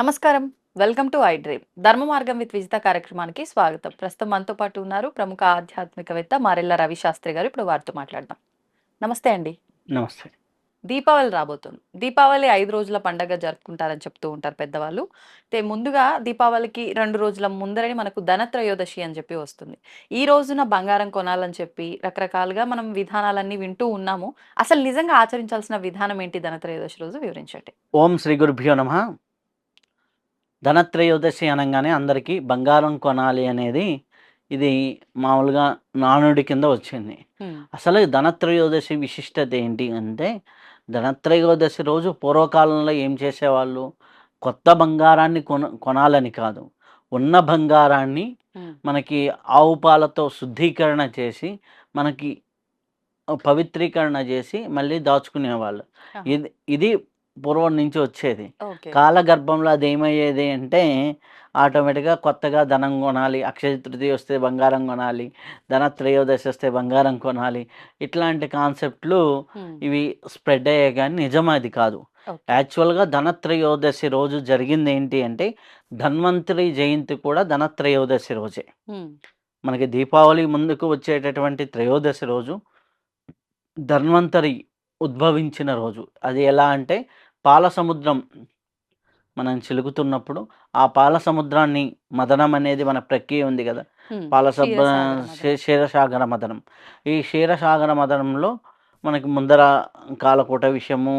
నమస్కారం. Welcome to iDream. Dharma Margam with Vijitha కార్యక్రమానికి స్వాగతం. ప్రస్తుతం మనతో పాటు ఉన్నారు ప్రముఖ ఆధ్యాత్మికవేత్త మారెల్ల రవి శాస్త్రి గారు. ఇప్పుడు వారితో మాట్లాడదాం. నమస్తే అండి. నమస్తే. దీపావళి రాబోతుంది. దీపావళి ఐదు రోజుల పండగ జరుపుకుంటారని చెప్తూ ఉంటారు పెద్దవాళ్ళు. అయితే ముందుగా దీపావళికి రెండు రోజుల ముందరని మనకు ధనత్రయోదశి అని చెప్పి వస్తుంది. ఈ రోజున బంగారం కొనాలని చెప్పి రకరకాలుగా మనం విధానాలన్నీ వింటూ ఉన్నాము. అసలు నిజంగా ఆచరించాల్సిన విధానం ఏంటి? ధనత్రయోదశి రోజు వివరించండి. ఓం శ్రీ గురుభ్యో నమ. ధనత్రయోదశి అనగానే అందరికీ బంగారం కొనాలి అనేది ఇది మామూలుగా నానుడి కింద వచ్చింది. అసలు ధనత్రయోదశి విశిష్టత ఏంటి అంటే ధనత్రయోదశి రోజు పూర్వకాలంలో ఏం చేసేవాళ్ళు? కొత్త బంగారాన్ని కొన కొనాలని కాదు. ఉన్న బంగారాన్ని మనకి ఆవు పాలతో శుద్ధీకరణ చేసి మనకి పవిత్రీకరణ చేసి మళ్ళీ దాచుకునేవాళ్ళు. ఇది ఇది పూర్వం నుంచి వచ్చేది. కాలగర్భంలో అది ఏమయ్యేది అంటే ఆటోమేటిక్గా కొత్తగా ధనం కొనాలి అక్షయ తృతీయ వస్తే బంగారం కొనాలి ధన త్రయోదశి వస్తే బంగారం కొనాలి ఇట్లాంటి కాన్సెప్ట్లు ఇవి స్ప్రెడ్ అయ్యాయి కానీ నిజం అది కాదు. యాక్చువల్గా ధనత్రయోదశి రోజు జరిగింది ఏంటి అంటే ధన్వంతరి జయంతి కూడా ధనత్రయోదశి రోజే. మనకి దీపావళి ముందుకు వచ్చేటటువంటి త్రయోదశి రోజు ధన్వంతరి ఉద్భవించిన రోజు. అది ఎలా అంటే పాల సముద్రం మనం చిలుకుతున్నప్పుడు ఆ పాల సముద్రాన్ని మదనం అనేది మన ప్రక్రియ ఉంది కదా. పాల క్షీరసాగర మదనం. ఈ క్షీరసాగర మదనంలో మనకి ముందర కాలకూట విషయము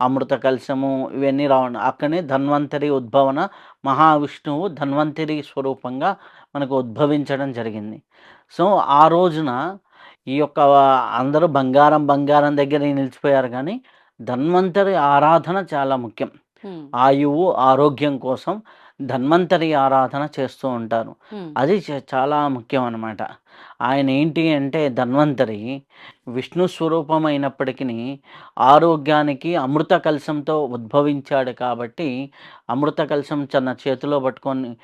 అమృత కలశము ఇవన్నీ రావడం. అక్కడనే ధన్వంతరి ఉద్భవన మహావిష్ణువు ధన్వంతరి స్వరూపంగా మనకు ఉద్భవించడం జరిగింది. సో ఆ రోజున ఈ యొక్క అందరూ బంగారం బంగారం దగ్గర నిలిచిపోయారు కానీ ధన్వంతరి ఆరాధన చాలా ముఖ్యం. ఆయువు ఆరోగ్యం కోసం ధన్వంతరి ఆరాధన చేస్తూ ఉంటారు. అది చాలా ముఖ్యం అన్నమాట ఆయన ఏంటి అంటే ధన్వంతరి విష్ణు స్వరూపం అయినప్పటికీ ఆరోగ్యానికి అమృత కలశంతో ఉద్భవించాడు కాబట్టి అమృత కలశం తన చేతిలో పట్టుకొని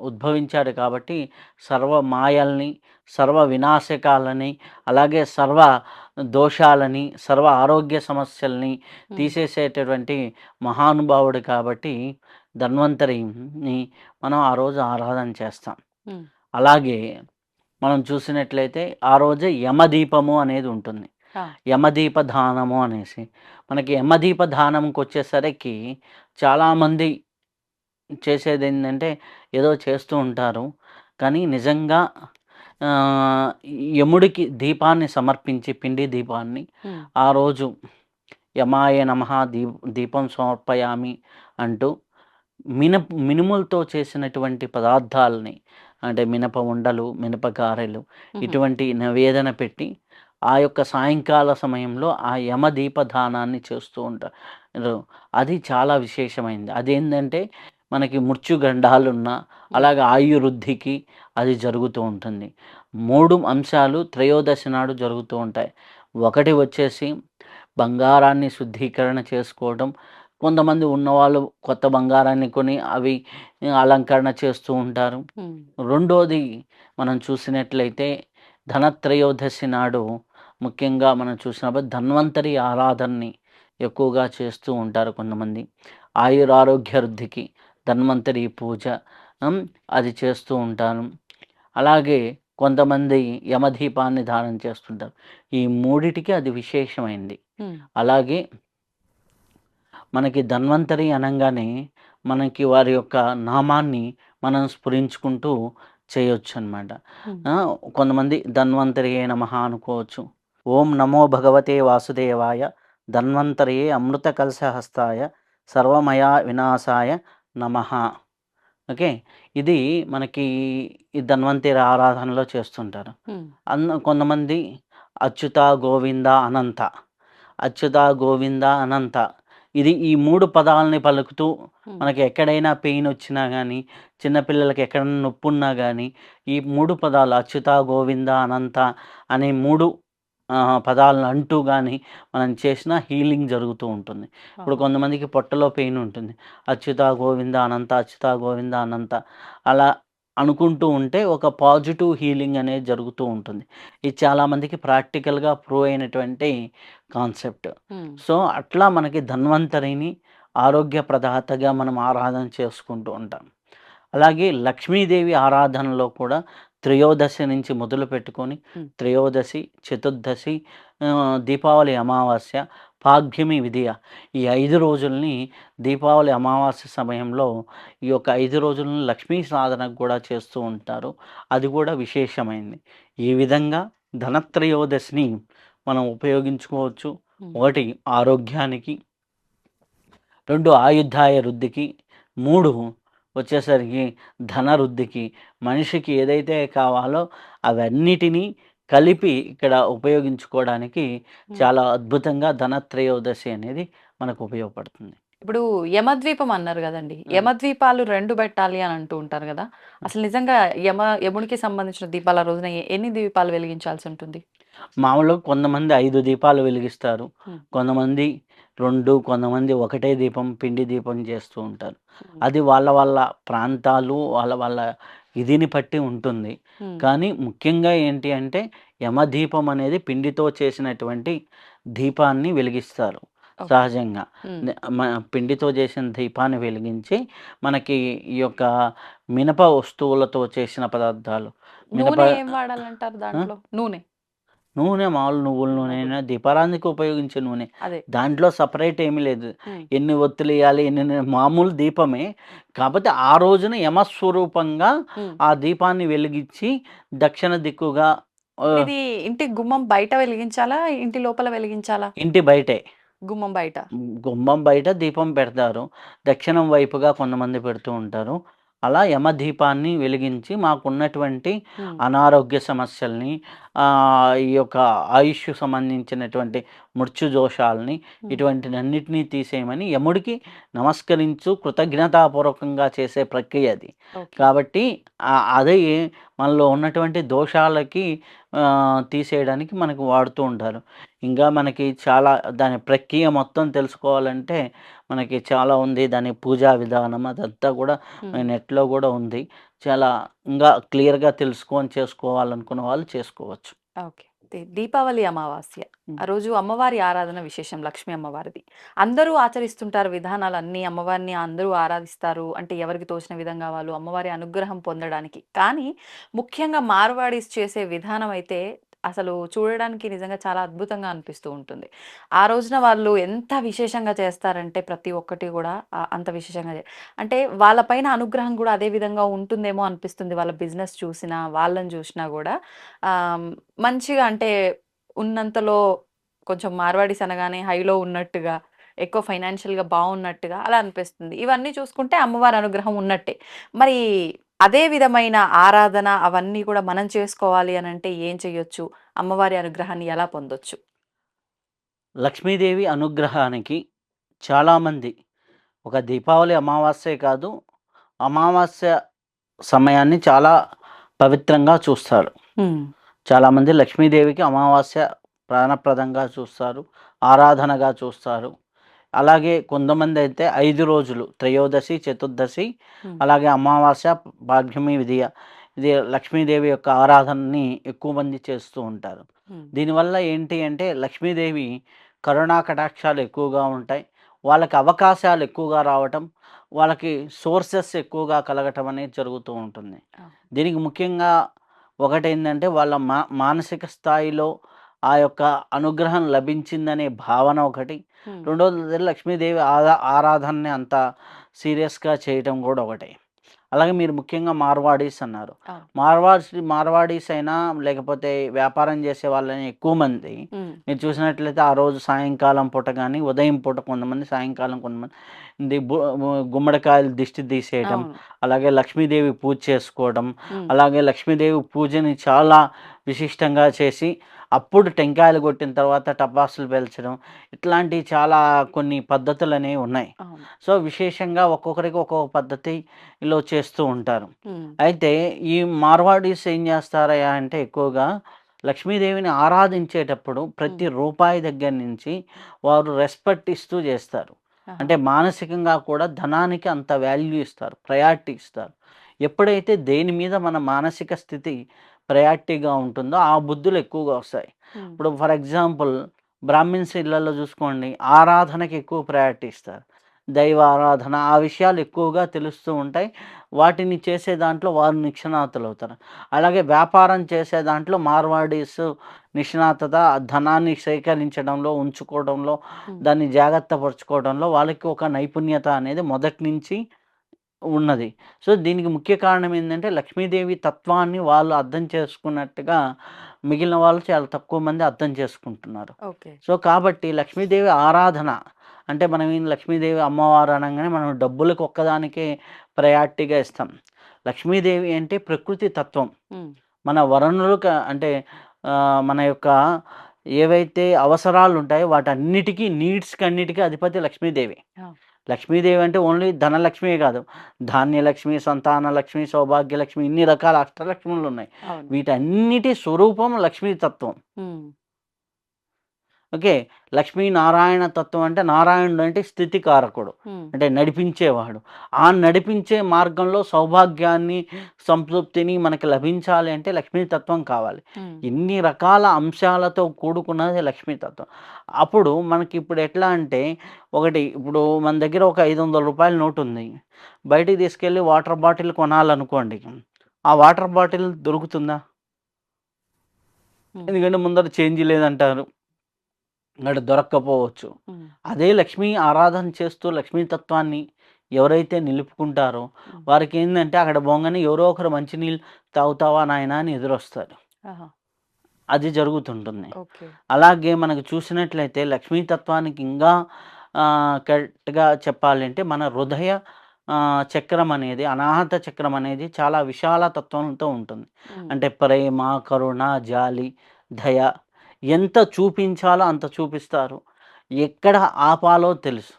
ఉద్భవించాడు కాబట్టి సర్వ మాయల్ని సర్వ వినాశకాలని అలాగే సర్వ దోషాలని సర్వ ఆరోగ్య సమస్యల్ని తీసేసేటటువంటి మహానుభావుడు కాబట్టి ధన్వంతరిని మనం ఆ రోజు ఆరాధన చేస్తాం. అలాగే మనం చూసినట్లయితే ఆ రోజే యమదీపము అనేది ఉంటుంది. యమదీప దానము అనేసి. మనకి యమదీప దానంకి వచ్చేసరికి చాలామంది చేసేది ఏంటంటే ఏదో చేస్తూ ఉంటారు. కానీ నిజంగా యముడికి దీపాన్ని సమర్పించి పిండి దీపాన్ని ఆ రోజు యమాయ నమ దీప్ దీపం సమర్పయామి అంటూ మినప మినుములతో చేసినటువంటి పదార్థాలని అంటే మినప ఉండలు మినప గారెలు ఇటువంటి నివేదన పెట్టి ఆ యొక్క సాయంకాల సమయంలో ఆ యమ దీపదానాన్ని చేస్తూ ఉంటారు అది చాలా విశేషమైంది. అదేంటంటే మనకి మృత్యుగండాలున్నా అలాగే ఆయురుద్ధికి అది జరుగుతూ ఉంటుంది. మూడు అంశాలు త్రయోదశి నాడు జరుగుతూ ఉంటాయి. ఒకటి వచ్చేసి బంగారాన్ని శుద్ధీకరణ చేసుకోవడం కొంతమంది ఉన్నవాళ్ళు కొత్త బంగారాన్ని కొని అవి అలంకరణ చేస్తూ ఉంటారు. రెండోది మనం చూసినట్లయితే ధనత్రయోదశి నాడు ముఖ్యంగా మనం చూసినప్పుడు ధన్వంతరి ఆరాధనని ఎక్కువగా చేస్తూ ఉంటారు కొంతమంది. ఆయురారోగ్య వృద్ధికి ధన్వంతరి పూజ అది చేస్తూ ఉంటారు. అలాగే కొంతమంది యమదీపాన్ని ధారణ చేస్తుంటారు. ఈ మూడిటికి అది విశేషమైంది. అలాగే మనకి ధన్వంతరి అనగానే మనకి వారి యొక్క నామాన్ని మనం స్ఫురించుకుంటూ చేయొచ్చు అనమాట కొంతమంది ధన్వంతరియే నమ అనుకోవచ్చు. ఓం నమో భగవతే వాసుదేవాయ ధన్వంతరియే అమృత కలశహస్తాయ సర్వమయా వినాశాయ నమ. ఓకే? ఇది మనకి ఈ ధన్వంతరి ఆరాధనలో చేస్తుంటారు. అన్న కొంతమంది అచ్యుత గోవింద అనంత. అచ్యుత గోవింద అనంత. ఇది ఈ మూడు పదాలని పలుకుతూ మనకి ఎక్కడైనా పెయిన్ వచ్చినా కానీ చిన్నపిల్లలకి ఎక్కడైనా నొప్పి ఉన్నా కానీ ఈ మూడు పదాలు అచ్యుత గోవింద అనంత అనే మూడు పదాలను అంటూ కానీ మనం చేసిన హీలింగ్ జరుగుతూ ఉంటుంది. ఇప్పుడు కొంతమందికి పొట్టలో పెయిన్ ఉంటుంది. అచ్యుత గోవింద అనంత అచ్యుత గోవింద అనంత అలా అనుకుంటూ ఉంటే ఒక పాజిటివ్ హీలింగ్ అనేది జరుగుతూ ఉంటుంది. ఇది చాలామందికి ప్రాక్టికల్గా ప్రూవ్ అయినటువంటి కాన్సెప్ట్. సో అట్లా మనకి ధన్వంతరిని ఆరోగ్య ప్రదాతగా మనం ఆరాధన చేసుకుంటూ ఉంటాం. అలాగే లక్ష్మీదేవి ఆరాధనలో కూడా త్రయోదశి నుంచి మొదలు పెట్టుకొని. త్రయోదశి చతుర్దశి దీపావళి అమావాస్య పాగ్యమి విధియ. ఈ ఐదు రోజుల్ని దీపావళి అమావాస్య సమయంలో ఈ యొక్క ఐదు రోజులను లక్ష్మీ సాధనకు కూడా చేస్తూ ఉంటారు. అది కూడా విశేషమైంది. ఈ విధంగా ధనత్రయోదశిని మనం ఉపయోగించుకోవచ్చు. ఒకటి ఆరోగ్యానికి. రెండు ఆయుద్ధాయ వృద్ధికి. మూడు వచ్చేసరికి ధన వృద్ధికి మనిషికి ఏదైతే కావాలో అవన్నిటినీ కలిపి ఇక్కడ ఉపయోగించుకోవడానికి చాలా అద్భుతంగా ధనత్రయోదశి అనేది మనకు ఉపయోగపడుతుంది. ఇప్పుడు యమద్వీపం అన్నారు కదండి. యమద్వీపాలు రెండు పెట్టాలి అని అంటూ ఉంటారు కదా! అసలు నిజంగా యమ యమునికి సంబంధించిన దీపాల రోజున ఎన్ని దీపాలు వెలిగించాల్సి ఉంటుంది? మామూలుగా కొంతమంది ఐదు దీపాలు వెలిగిస్తారు. కొంతమంది రెండు కొంతమంది ఒకటే దీపం పిండి దీపం చేస్తూ ఉంటారు. అది వాళ్ళ వాళ్ళ ప్రాంతాలు వాళ్ళ వాళ్ళ ఇదిని బట్టి ఉంటుంది. కానీ ముఖ్యంగా ఏంటి అంటే యమదీపం అనేది పిండితో చేసినటువంటి దీపాన్ని వెలిగిస్తారు. సహజంగా. పిండితో చేసిన దీపాన్ని వెలిగించి మనకి ఈ యొక్క మినప వస్తువులతో చేసిన పదార్థాలు. మినప నూనె. నూనె మామూలు నువ్వుల నూనె అయినా దీపారానికి ఉపయోగించే నూనె. దాంట్లో సపరేట్ ఏమీ లేదు. ఎన్ని ఒత్తులు వేయాలి ఎన్ని మామూలు దీపమే. కాకపోతే ఆ రోజున యమస్వరూపంగా. ఆ దీపాన్ని వెలిగించి దక్షిణ దిక్కుగా ఇది ఇంటి గుమ్మం బయట వెలిగించాలా? ఇంటి లోపల వెలిగించాలా? ఇంటి బయటే. గుమ్మం బయట. గుమ్మం బయట దీపం పెడతారు. దక్షిణం వైపుగా కొంతమంది పెడుతూ ఉంటారు. అలా యమ దీపాన్ని వెలిగించి మాకున్నటువంటి. అనారోగ్య సమస్యల్ని ఈ యొక్క ఆయుష్ సంబంధించినటువంటి మృత్యు దోషాలని. ఇటువంటినన్నిటినీ తీసేయమని యముడికి నమస్కరించు కృతజ్ఞతాపూర్వకంగా చేసే ప్రక్రియ అది. కాబట్టి అదే మనలో ఉన్నటువంటి దోషాలకి తీసేయడానికి మనకు వాడుతూ ఉంటారు ఇంకా మనకి చాలా దాని ప్రక్రియ మొత్తం తెలుసుకోవాలంటే మనకి చాలా ఉంది. దాని పూజా విధానం అదంతా కూడా. నెట్లో కూడా ఉంది. చాలా ఇంకా క్లియర్గా తెలుసుకొని చేసుకోవాలనుకున్న వాళ్ళు చేసుకోవచ్చు. ఓకే. దీపావళి అమావాస్య. ఆ రోజు అమ్మవారి ఆరాధన విశేషం లక్ష్మీ అమ్మవారిది. అందరూ ఆచరిస్తుంటారు విధానాలు అన్ని అమ్మవారిని అందరూ ఆరాధిస్తారు. అంటే ఎవరికి తోచిన విధంగా వాళ్ళు అమ్మవారి అనుగ్రహం పొందడానికి. కానీ ముఖ్యంగా మార్వాడీస్ చేసే విధానం అయితే అసలు చూడడానికి నిజంగా చాలా అద్భుతంగా అనిపిస్తూ ఉంటుంది. ఆ రోజున వాళ్ళు ఎంత విశేషంగా చేస్తారంటే ప్రతి ఒక్కటి కూడా అంత విశేషంగా చే- అంటే వాళ్ళపైన అనుగ్రహం కూడా అదే విధంగా ఉంటుందేమో అనిపిస్తుంది. వాళ్ళ బిజినెస్ చూసినా వాళ్ళని చూసినా కూడా. మంచిగా అంటే ఉన్నంతలో కొంచెం మార్వాడీస్ అనగానే హైలో ఉన్నట్టుగా ఎక్కువ ఫైనాన్షియల్గా బాగున్నట్టుగా అలా అనిపిస్తుంది. ఇవన్నీ చూసుకుంటే అమ్మవారి అనుగ్రహం ఉన్నట్టే. మరి అదే విధమైన ఆరాధన అవన్నీ కూడా మనం చేసుకోవాలి అని అంటే ఏం చెయ్యొచ్చు అమ్మవారి అనుగ్రహాన్ని ఎలా పొందొచ్చు? లక్ష్మీదేవి అనుగ్రహానికి చాలామంది ఒక దీపావళి అమావాస్యే కాదు అమావాస్య సమయాన్ని చాలా పవిత్రంగా చూస్తారు. చాలామంది లక్ష్మీదేవికి అమావాస్య ప్రాణప్రదంగా చూస్తారు ఆరాధనగా చూస్తారు. అలాగే కొంతమంది అయితే ఐదు రోజులు త్రయోదశి చతుర్దశి. అలాగే అమావాస్య భాగ్యమి విధియ ఇది లక్ష్మీదేవి యొక్క ఆరాధనని ఎక్కువ మంది చేస్తూ ఉంటారు దీనివల్ల ఏంటి అంటే లక్ష్మీదేవి కరుణా కటాక్షాలు ఎక్కువగా ఉంటాయి వాళ్ళకి అవకాశాలు ఎక్కువగా రావటం వాళ్ళకి సోర్సెస్ ఎక్కువగా కలగటం అనేది జరుగుతూ ఉంటుంది. దీనికి ముఖ్యంగా ఒకటి ఏంటంటే వాళ్ళ మా మానసిక స్థాయిలో ఆ యొక్క అనుగ్రహం లభించిందనే భావన ఒకటి రెండోది లక్ష్మీదేవి ఆరా ఆరాధనని అంత సీరియస్గా చేయటం కూడా ఒకటి. అలాగే మీరు ముఖ్యంగా మార్వాడీస్ అన్నారు. మార్వాడీస్ మార్వాడీస్ అయినా లేకపోతే వ్యాపారం చేసే వాళ్ళని ఎక్కువ మంది మీరు చూసినట్లయితే ఆ రోజు సాయంకాలం పూట కానీ ఉదయం పూట కొంతమంది సాయంకాలం కొంతమంది గుమ్మడికాయలు దిష్టి తీసేయటం అలాగే లక్ష్మీదేవి పూజ చేసుకోవడం అలాగే లక్ష్మీదేవి పూజని చాలా విశిష్టంగా చేసి అప్పుడు టెంకాయలు కొట్టిన తర్వాత టపాసులు పేల్చడం ఇట్లాంటి చాలా కొన్ని పద్ధతులు అనేవి ఉన్నాయి సో విశేషంగా ఒక్కొక్కరికి ఒక్కొక్క పద్ధతిలో చేస్తూ ఉంటారు. అయితే ఈ మార్వాడీస్ ఏం చేస్తారయ్యా అంటే ఎక్కువగా లక్ష్మీదేవిని ఆరాధించేటప్పుడు ప్రతి రూపాయి దగ్గర నుంచి వారు రెస్పెక్ట్ ఇస్తూ చేస్తారు. అంటే మానసికంగా కూడా ధనానికి అంత వాల్యూ ఇస్తారు ప్రయారిటీ ఇస్తారు. ఎప్పుడైతే దేని మీద మన మానసిక స్థితి ప్రయారిటీగా ఉంటుందో ఆ బుద్ధులు ఎక్కువగా వస్తాయి. ఇప్పుడు ఫర్ ఎగ్జాంపుల్ బ్రాహ్మిన్స్ ఇళ్ళలో చూసుకోండి ఆరాధనకి ఎక్కువ ప్రయారిటీ ఇస్తారు. దైవ ఆరాధన ఆ విషయాలు ఎక్కువగా తెలుస్తూ ఉంటాయి. వాటిని చేసే దాంట్లో వారు నిష్ణాతులు అవుతారు. అలాగే వ్యాపారం చేసే దాంట్లో మార్వాడీస్ నిష్ణాతత ధనాన్ని సేకరించడంలో ఉంచుకోవడంలో దాన్ని జాగ్రత్త పరుచుకోవడంలో వాళ్ళకి ఒక నైపుణ్యత అనేది మొదటి నుంచి ఉన్నది. సో దీనికి ముఖ్య కారణం ఏంటంటే లక్ష్మీదేవి తత్వాన్ని వాళ్ళు అర్థం చేసుకున్నట్టుగా మిగిలిన వాళ్ళు చాలా తక్కువ మంది అర్థం చేసుకుంటున్నారు. సో కాబట్టి లక్ష్మీదేవి ఆరాధన అంటే మనం ఈ లక్ష్మీదేవి అమ్మవారు అనగానే మనం డబ్బులకు ఒక్కదానికే ప్రయారిటీగా ఇస్తాం. లక్ష్మీదేవి అంటే ప్రకృతి తత్వం. మన వరణులు అంటే మన యొక్క ఏవైతే అవసరాలు ఉంటాయో వాటన్నిటికీ నీడ్స్కి అన్నిటికీ అధిపతి లక్ష్మీదేవి. లక్ష్మీదేవి అంటే ఓన్లీ ధనలక్ష్మి కాదు. ధాన్యలక్ష్మి సంతాన లక్ష్మి సౌభాగ్యలక్ష్మి ఇన్ని రకాల అష్టలక్ష్ములు ఉన్నాయి. వీటన్నిటి స్వరూపం లక్ష్మీతత్వం. ఓకే. లక్ష్మీనారాయణ తత్వం అంటే నారాయణుడు అంటే స్థితికారకుడు. అంటే నడిపించేవాడు. ఆ నడిపించే మార్గంలో సౌభాగ్యాన్ని సంతృప్తిని మనకి లభించాలి అంటే లక్ష్మీతత్వం కావాలి. ఇన్ని రకాల అంశాలతో కూడుకున్నది లక్ష్మీతత్వం. అప్పుడు మనకి ఇప్పుడు ఎట్లా అంటే ఒకటి ఇప్పుడు మన దగ్గర ఒక ఐదు వందల రూపాయల నోటు ఉంది బయటికి తీసుకెళ్ళి వాటర్ బాటిల్ కొనాలనుకోండి. ఆ వాటర్ బాటిల్ దొరుకుతుందా? ఎందుకంటే ముందర చేంజ్ లేదంటారు. అక్కడ దొరక్కపోవచ్చు. అదే లక్ష్మీ ఆరాధన చేస్తూ లక్ష్మీతత్వాన్ని ఎవరైతే నిలుపుకుంటారో వారికి ఏంటంటే అక్కడ బొంగని ఎవరో ఒకరు మంచినీళ్ళు తాగుతావా నాయనా అని ఎదురొస్తారు. అది జరుగుతుంటుంది. అలాగే మనకు చూసినట్లయితే లక్ష్మీతత్వానికి ఇంకా ఆ, కరెక్ట్గా చెప్పాలంటే మన హృదయ చక్రం అనేది అనాహత చక్రం అనేది చాలా విశాల తత్వంతో ఉంటుంది. అంటే ప్రేమ కరుణ జాలి దయ ఎంత చూపించాలో అంత చూపిస్తారు. ఎక్కడ ఆపాలో తెలుసు.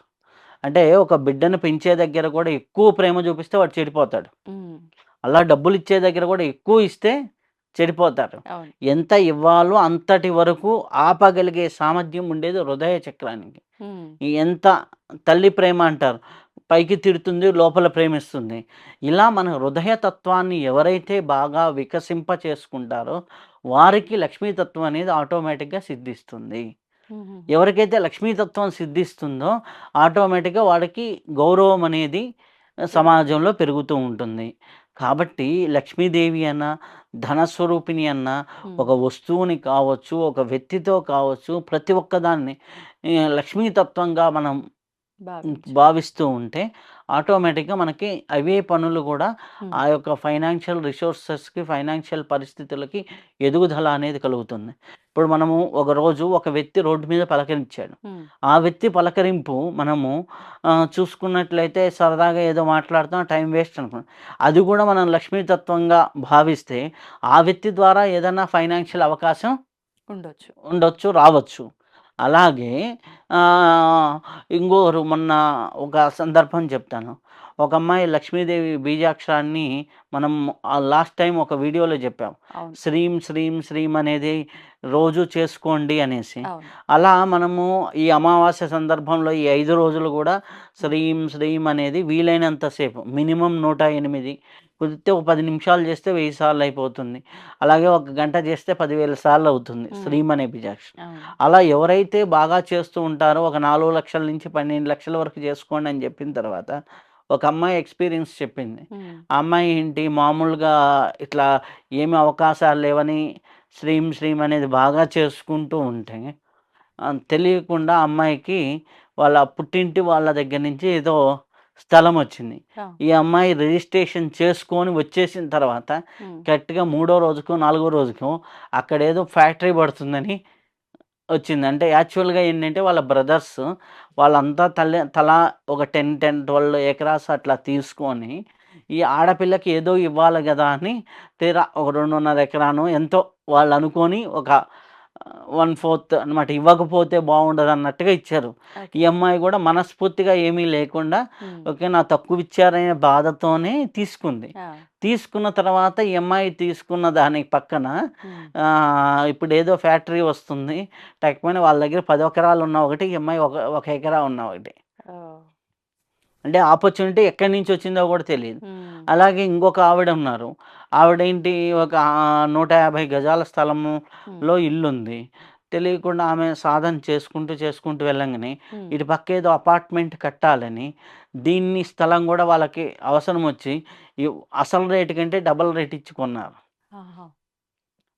అంటే ఒక బిడ్డను పెంచే దగ్గర కూడా ఎక్కువ ప్రేమ చూపిస్తే వాడు చెడిపోతాడు. అలా డబ్బులు ఇచ్చే దగ్గర కూడా ఎక్కువ ఇస్తే చెడిపోతారు. ఎంత ఇవ్వాలో అంతటి వరకు ఆపగలిగే సామర్థ్యం ఉండేది హృదయ చక్రానికి. ఎంత తల్లి ప్రేమ అంటారు పైకి తిడుతుంది లోపల ప్రేమిస్తుంది. ఇలా మన హృదయ తత్వాన్ని ఎవరైతే బాగా వికసింప చేసుకుంటారో వారికి లక్ష్మీతత్వం అనేది ఆటోమేటిక్గా సిద్ధిస్తుంది. ఎవరికైతే లక్ష్మీతత్వం సిద్ధిస్తుందో ఆటోమేటిక్గా వాడికి గౌరవం అనేది సమాజంలో పెరుగుతూ ఉంటుంది. కాబట్టి లక్ష్మీదేవి అన్న ధనస్వరూపిణి అన్న ఒక వస్తువుని కావచ్చు ఒక వ్యక్తితో కావచ్చు ప్రతి ఒక్కదాన్ని లక్ష్మీతత్వంగా మనం. భావిస్తూ ఉంటే ఆటోమేటిక్గా మనకి అవే పనులు కూడా ఆ యొక్క ఫైనాన్షియల్ రిసోర్సెస్కి ఫైనాన్షియల్ పరిస్థితులకి ఎదుగుదల అనేది కలుగుతుంది. ఇప్పుడు మనము ఒక రోజు ఒక వ్యక్తి రోడ్డు మీద పలకరించాడు. ఆ వ్యక్తి పలకరింపు మనము చూసుకున్నట్లయితే సరదాగా ఏదో మాట్లాడుతాం టైం వేస్ట్ అనుకున్నాం. అది కూడా మనం లక్ష్మీతత్వంగా భావిస్తే ఆ వ్యక్తి ద్వారా ఏదైనా ఫైనాన్షియల్ అవకాశం ఉండొచ్చు. ఉండొచ్చు రావచ్చు. అలాగే ఇంకోరు మొన్న ఒక సందర్భం చెప్తాను. ఒక అమ్మాయి లక్ష్మీదేవి బీజాక్షరాన్ని మనం లాస్ట్ టైం ఒక వీడియోలో చెప్పాం. శ్రీం శ్రీం శ్రీం అనేది రోజు చేసుకోండి అనేసి. అలా మనము ఈ అమావాస్య సందర్భంలో ఈ ఐదు రోజులు కూడా శ్రీం శ్రీం అనేది వీలైనంతసేపు మినిమం నూట ఎనిమిది కుదిరితే ఒక పది నిమిషాలు చేస్తే వెయ్యి సార్లు అయిపోతుంది. అలాగే ఒక గంట చేస్తే పదివేల సార్లు అవుతుంది మ్మ్. శ్రీం అనే బీజాక్ష అలా ఎవరైతే బాగా చేస్తూ ఉంటారో ఒక నాలుగు లక్షల నుంచి పన్నెండు లక్షల వరకు చేసుకోండి అని చెప్పిన తర్వాత ఒక అమ్మాయి ఎక్స్పీరియన్స్ చెప్పింది. ఆ అమ్మాయి ఏంటి? మామూలుగా ఇట్లా ఏమి అవకాశాలు లేవని శ్రీం శ్రీం అనేది బాగా చేసుకుంటూ ఉంటే తెలియకుండా అమ్మాయికి వాళ్ళ పుట్టింటి వాళ్ళ దగ్గర నుంచి ఏదో స్థలం వచ్చింది. ఈ అమ్మాయి రిజిస్ట్రేషన్ చేసుకొని వచ్చేసిన తర్వాత కరెక్ట్గా మూడో రోజుకు నాలుగో రోజుకు అక్కడ ఏదో ఫ్యాక్టరీ పడుతుందని వచ్చింది. అంటే యాక్చువల్గా ఏంటంటే వాళ్ళ బ్రదర్స్ వాళ్ళంతా తల్లి తలా ఒక టెన్ టెన్ ట్వెల్వ్ ఎకరాస్ అట్లా తీసుకొని ఈ ఆడపిల్లకి ఏదో ఇవ్వాలి కదా అని తీరా ఒక రెండున్నర ఎకరాను ఎంతో వాళ్ళు అనుకొని ఒక వన్ ఫోర్త్ అనమాట ఇవ్వకపోతే బాగుండదు అన్నట్టుగా ఇచ్చారు. ఈ అమ్మాయి కూడా మనస్ఫూర్తిగా ఏమీ లేకుండా ఓకే నా తక్కువ ఇచ్చారనే బాధతోనే తీసుకుంది. తీసుకున్న తర్వాత ఈ అమ్మాయి తీసుకున్న దాని పక్కన ఇప్పుడు ఏదో ఫ్యాక్టరీ వస్తుంది. లేకపోయినా వాళ్ళ దగ్గర పది ఎకరాలు ఉన్న ఒకటి ఈ అమ్మాయి ఒక ఒక ఎకరా ఉన్న ఒకటి. అంటే ఆపర్చునిటీ ఎక్కడి నుంచి వచ్చిందో కూడా తెలియదు. అలాగే ఇంకొక ఆవిడ ఉన్నారు. ఆవిడేంటి ఒక నూట యాభై గజాల స్థలములో ఉమ్, ఇల్లు ఉంది తెలియకుండా ఆమె సాధన చేసుకుంటూ చేసుకుంటూ వెళ్ళంగానే ఇటు పక్క ఏదో అపార్ట్మెంట్ కట్టాలని దీన్ని స్థలం కూడా వాళ్ళకి అవసరం వచ్చి అసలు రేటు కంటే డబల్ రేట్ ఇచ్చి కొన్నారు ఆహా,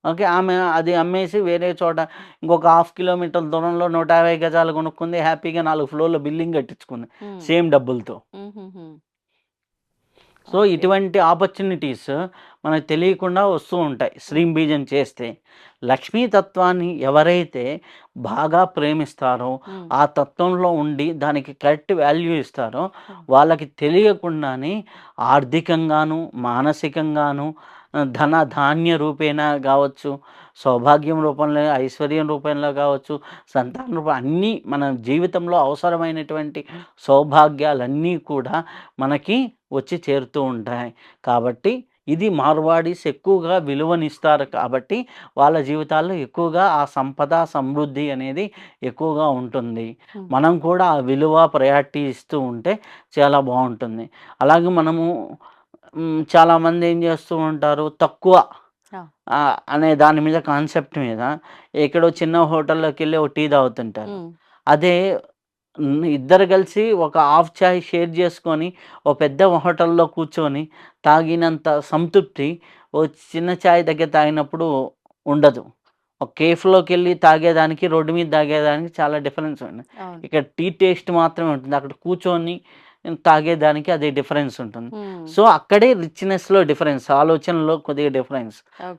ఓకే ఆమె అది అమ్మేసి వేరే చోట ఇంకొక హాఫ్ కిలోమీటర్ దూరంలో నూట యాభై గజాలు కొనుక్కుంది హ్యాపీగా నాలుగు ఫ్లోర్లో బిల్డింగ్ కట్టించుకుంది సేమ్ డబ్బులతో. సో. ఇటువంటి ఆపర్చునిటీస్ మనకు తెలియకుండా వస్తూ ఉంటాయి. శ్రీం బీజం చేస్తే లక్ష్మీ తత్వాన్ని ఎవరైతే బాగా ప్రేమిస్తారో ఆ తత్వంలో ఉండి దానికి కరెక్ట్ వాల్యూ ఇస్తారో వాళ్ళకి తెలియకుండానే ఆర్థికంగాను మానసికంగాను ధన ధాన్య రూపేణ కావచ్చు సౌభాగ్యం రూపంలో ఐశ్వర్యం రూపంలో కావచ్చు సంతాన రూపం అన్నీ మన జీవితంలో అవసరమైనటువంటి సౌభాగ్యాలన్నీ కూడా మనకి వచ్చి చేరుతూ ఉంటాయి. కాబట్టి ఇది మార్వాడీస్ ఎక్కువగా విలువనిస్తారు కాబట్టి వాళ్ళ జీవితాల్లో ఎక్కువగా ఆ సంపద సమృద్ధి అనేది ఎక్కువగా ఉంటుంది. మనం కూడా ఆ విలువ ప్రయారిటీ ఇస్తూ ఉంటే చాలా బాగుంటుంది. అలాగే మనము చాలామంది ఏం చేస్తూ ఉంటారు? తక్కువ అనే దాని మీద కాన్సెప్ట్ మీద ఎక్కడో చిన్న హోటల్లోకి వెళ్ళి ఒక టీ తాగుతుంటారు. అదే ఇద్దరు కలిసి ఒక హాఫ్ చాయ్ షేర్ చేసుకొని ఓ పెద్ద హోటల్లో కూర్చొని తాగినంత సంతృప్తి ఓ చిన్న చాయ్ దగ్గర తాగినప్పుడు ఉండదు. ఒక కేఫ్లోకి వెళ్ళి తాగేదానికి రోడ్డు మీద తాగేదానికి చాలా డిఫరెన్స్ ఉంది ఇక్కడ టీ టేస్ట్ మాత్రమే ఉంటుంది. అక్కడ కూర్చొని తాగేదానికి అది డిఫరెన్స్ ఉంటుంది. సో అక్కడే రిచ్నెస్లో డిఫరెన్స్ ఆలోచనలో కొద్దిగా డిఫరెన్స్.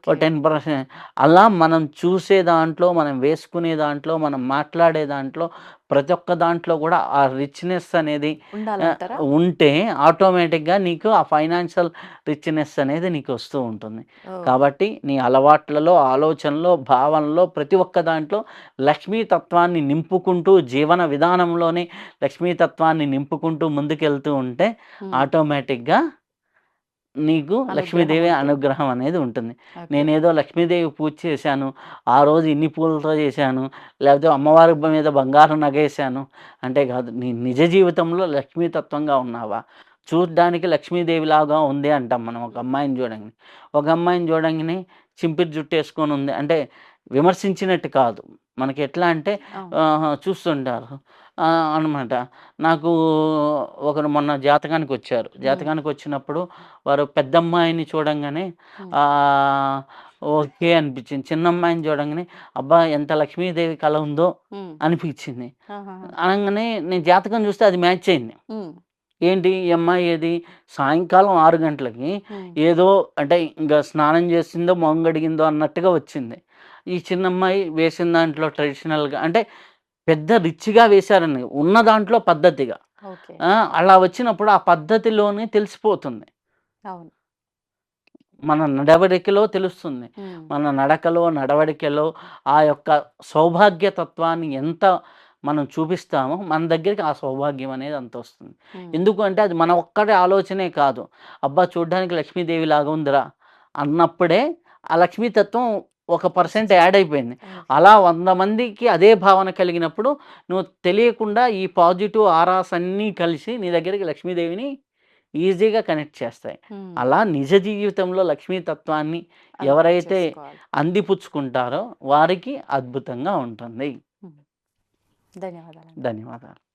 ఓ టెన్ పర్సెంట్. అలా మనం చూసే దాంట్లో మనం వేసుకునే దాంట్లో మనం మాట్లాడే దాంట్లో ప్రతి ఒక్క దాంట్లో కూడా ఆ రిచ్నెస్ అనేది ఉంటే ఆటోమేటిక్గా నీకు ఆ ఫైనాన్షియల్ రిచ్నెస్ అనేది నీకు వస్తూ ఉంటుంది. కాబట్టి నీ అలవాట్లలో ఆలోచనలో భావనలో ప్రతి ఒక్క దాంట్లో లక్ష్మీ తత్వాన్ని నింపుకుంటూ జీవన విధానంలోనే లక్ష్మీ తత్వాన్ని నింపుకుంటూ ముందుకెళ్తూ ఉంటే ఆటోమేటిక్గా నీకు లక్ష్మీదేవి. అనుగ్రహం అనేది ఉంటుంది. నేనేదో లక్ష్మీదేవి పూజ చేశాను ఆ రోజు ఇన్ని పూలతో చేశాను లేకపోతే అమ్మవారి మీద బంగారం నగేశాను అంటే కాదు నీ నిజ జీవితంలో లక్ష్మీతత్వంగా ఉన్నావా? చూడ్డానికి లక్ష్మీదేవిలాగా ఉంది అంటాం మనం ఒక అమ్మాయిని చూడంగానే. ఒక అమ్మాయిని చూడంగానే చింపిరి జుట్టు వేసుకొని ఉంది. అంటే విమర్శించినట్టు కాదు. మనకి ఎట్లా అంటే చూస్తుంటారు. అనమాట. నాకు ఒకరు మొన్న జాతకానికి వచ్చారు జాతకానికి వచ్చినప్పుడు వారు పెద్ద అమ్మాయిని చూడంగానే ఓకే అనిపించింది. చిన్న అమ్మాయిని చూడంగానే అబ్బా ఎంత లక్ష్మీదేవి కళ ఉందో అనిపించింది. అనగానే నేను జాతకం చూస్తే అది మ్యాచ్ అయింది. ఏంటి? ఈ అమ్మాయి ఏది? సాయంకాలం ఆరు గంటలకి ఏదో అంటే ఇంకా స్నానం చేసిందో మొహం కడిగిందో అన్నట్టుగా వచ్చింది. ఈ చిన్న అమ్మాయి వేసిన దాంట్లో ట్రెడిషనల్గా అంటే పెద్ద రిచ్గా వేశారని ఉన్న దాంట్లో పద్ధతిగా. అలా వచ్చినప్పుడు ఆ పద్ధతిలోనే తెలిసిపోతుంది. అవును. మన నడవడికలో తెలుస్తుంది. మన నడకలో నడవడికలో ఆ యొక్క సౌభాగ్యతత్వాన్ని ఎంత మనం చూపిస్తామో మన దగ్గరికి ఆ సౌభాగ్యం అనేది అంత వస్తుంది. ఉమ్, ఎందుకు అంటే అది మన ఒక్కరి ఆలోచనే కాదు. అబ్బా చూడ్డానికి లక్ష్మీదేవి లాగా ఉందిరా అన్నప్పుడే ఆ లక్ష్మీతత్వం ఒక పర్సెంట్ యాడ్ అయిపోయింది. అలా వంద మందికి అదే భావన కలిగినప్పుడు నువ్వు తెలియకుండా ఈ పాజిటివ్ ఆరాస్ అన్నీ కలిసి నీ దగ్గరికి లక్ష్మీదేవిని ఈజీగా కనెక్ట్ చేస్తాయి. అలా నిజ జీవితంలో లక్ష్మీతత్వాన్ని ఎవరైతే. అందిపుచ్చుకుంటారో వారికి అద్భుతంగా ఉంటుంది. ధన్యవాదాలు ధన్యవాదాలు.